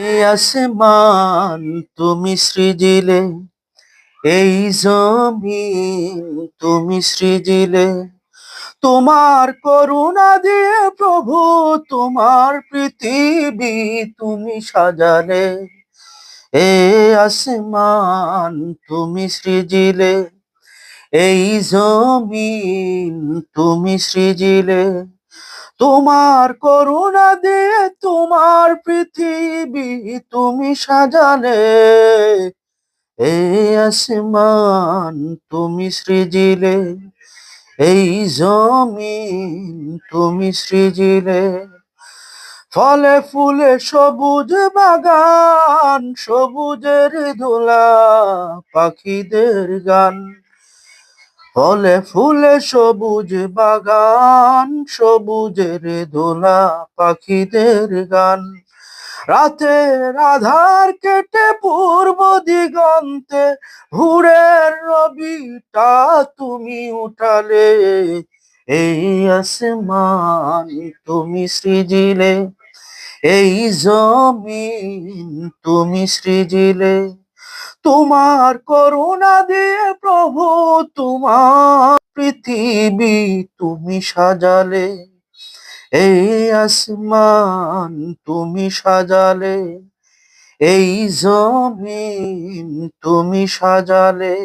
এই আসমান তুমি সৃজিলে, এই জমিন তুমি সৃজিলে। তোমার করুণা দিয়ে প্রভু, তোমার পৃথিবী তুমি সাজালে। এ আসমান তুমি সৃজিলে, এই জমিন তুমি সৃজিলে। তোমার করুণা দিয়ে তোমার পৃথিবী তুমি সাজালে। এই আসমান তুমি সৃজিলে, এই জমিন তুমি সৃজিলে। ফলে ফুলে সবুজ বাগান, সবুজের দোলা পাখিদের গান। ফলে ফুলে সবুজ বাগান, সবুজের দোলা পাখিদের গান। রাতের আধার কেটে পূর্ব দিগন্তে, ভোরের রবিটা তুমি উঠালে। এই আসমান তুমি সৃজিলে, এই জমিন তুমি সৃজিলে। তোমার করুণা দিয়ে প্রভু তোমার পৃথিবী তুমি সাজালে, এই আসমান তুমি সাজালে, এই জমিন তুমি সাজালে।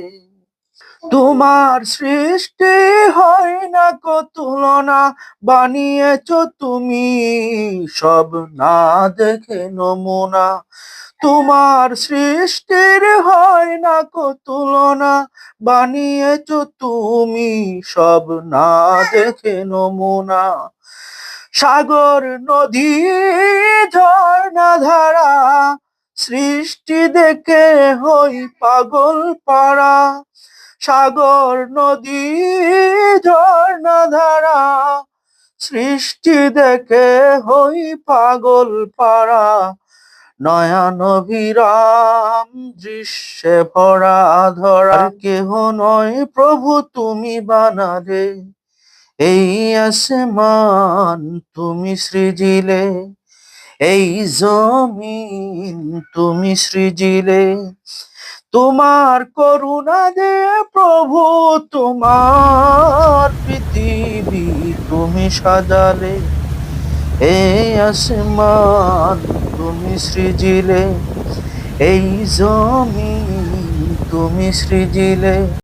তোমার সৃষ্টি হয় না কো তুলনা, বানিয়েছ তুমি সব, না দেখে নমুনা। তোমার সৃষ্টির হয় না কো তুলনা। বানিয়েছ তুমি সব, না দেখে নমুনা। সাগর, নদী, ঝর্ণা ধারা, সৃষ্টি দেখে হই পাগল পাড়া। সাগর, নদী, ঝর্ণা ধারা, সৃষ্টি দেখে হই পাগল পাড়া। নয়ন অভিরাম দৃশ্যে ভরা ধরা। কেহ নয় প্রভু, তুমি বানালে এই আসমান তুমি সৃজিলে। এই জমিন তুমি সৃজিলে। তোমার করুণা দে প্রভু, তোমার পৃথিবী তুমি সাজালে। এই আসমান তুমি সৃজিলে এই জমি তুমি সৃজিলে।